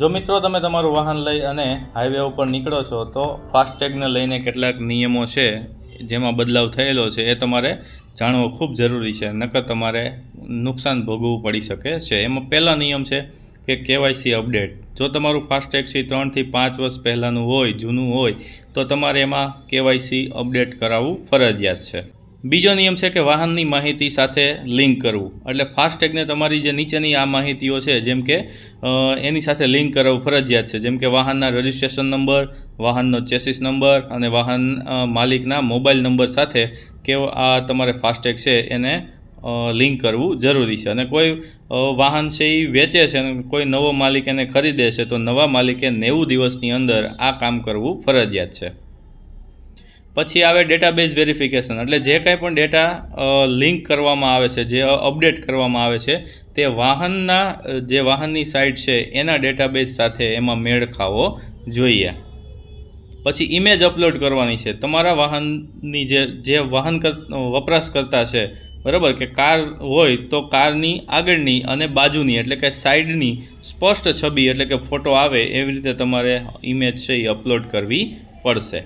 જો મિત્રો તમે તમારું વાહન લઈ અને હાઈવે ઉપર નીકળો છો, તો ફાસ્ટેગને લઈને કેટલાક નિયમો છે, જેમાં બદલાવ થયેલો છે, એ તમારે જાણવો ખૂબ જરૂરી છે, નકર તમારે નુકસાન ભોગવવું પડી શકે છે. એમાં પહેલો નિયમ છે કે કેવાયસી અપડેટ. જો તમારું ફાસ્ટેગ છે ત્રણથી પાંચ વર્ષ પહેલાંનું હોય, જૂનું હોય, તો તમારે એમાં કેવાયસી અપડેટ કરાવવું ફરજિયાત છે. બીજો નિયમ છે કે વાહનની માહિતી સાથે લિંક કરવું. એટલે ફાસ્ટેગને તમારી જે નીચેની આ માહિતીઓ છે, જેમ કે એની સાથે લિંક કરાવવું ફરજિયાત છે. જેમ કે વાહનના રજિસ્ટ્રેશન નંબર, વાહનનો ચેસિસ નંબર અને વાહન માલિકના મોબાઈલ નંબર સાથે કે આ તમારે ફાસ્ટેગ છે એને લિંક કરવું જરૂરી છે. અને કોઈ વાહન છે એ વેચે છે અને કોઈ નવો માલિક એને ખરીદે છે, તો નવા માલિકે નેવું દિવસની અંદર આ કામ કરવું ફરજિયાત છે. પછી આવે ડેટાબેઝ વેરિફિકેશન એટલે જે કાંઈ પણ ડેટા લિંક કરવામાં આવે છે, જે અપડેટ કરવામાં આવે છે, તે વાહનના જે વાહનની સાઇટ છે, એના ડેટાબેઝ સાથે એમાં મેળ ખાવો જોઈએ. પછી ઇમેજ અપલોડ કરવાની છે. તમારા વાહનની જે જે વાહન કર વપરાશકર્તા છે, બરાબર? કે કાર હોય તો કારની આગળની અને બાજુની, એટલે કે સાઈડની સ્પષ્ટ છબી, એટલે કે ફોટો આવે, એવી રીતે તમારે ઇમેજ છે એ અપલોડ કરવી પડશે.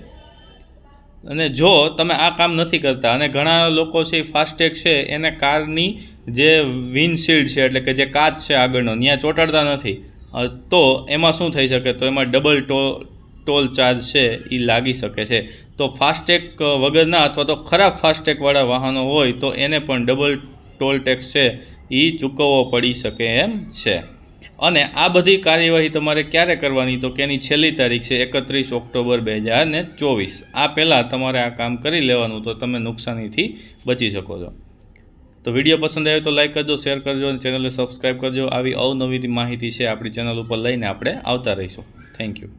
અને જો તમે આ કામ નથી કરતા, અને ઘણા લોકો છે ફાસ્ટેગ છે, એને કારની જે વિન્ડશીલ્ડ છે, એટલે કે જે કાચ છે આગળનો ત્યાં ચોંટાડતા નથી. તો એમાં શું થઈ શકે? તો એમાં ડબલ ટો ટોલ ચાર્જ છે એ લાગી શકે છે. તો ફાસ્ટેગ વગરના અથવા તો ખરાબ ફાસ્ટેગવાળા વાહનો હોય, તો એને પણ ડબલ ટોલ ટેક્સ છે એ ચૂકવવો પડી શકે એમ છે. અને આ બધી કાર્યવાહી તમારે ક્યારે કરવાની? તો કેની છેલ્લી તારીખ છે એકત્રીસ ઓક્ટોબર બે હજાર ને ચોવીસ. આ પહેલાં તમારે આ કામ કરી લેવાનું તો તમે નુકસાનીથી બચી શકો છો. તો વીડિયો પસંદ આવ્યો તો લાઈક કરજો શેર કરજો અને ચેનલને સબસ્ક્રાઈબ કરજો આવી અવનવી માહિતી છે આપણી ચેનલ ઉપર લઈને આપણે આવતા રહીશું. Thank you.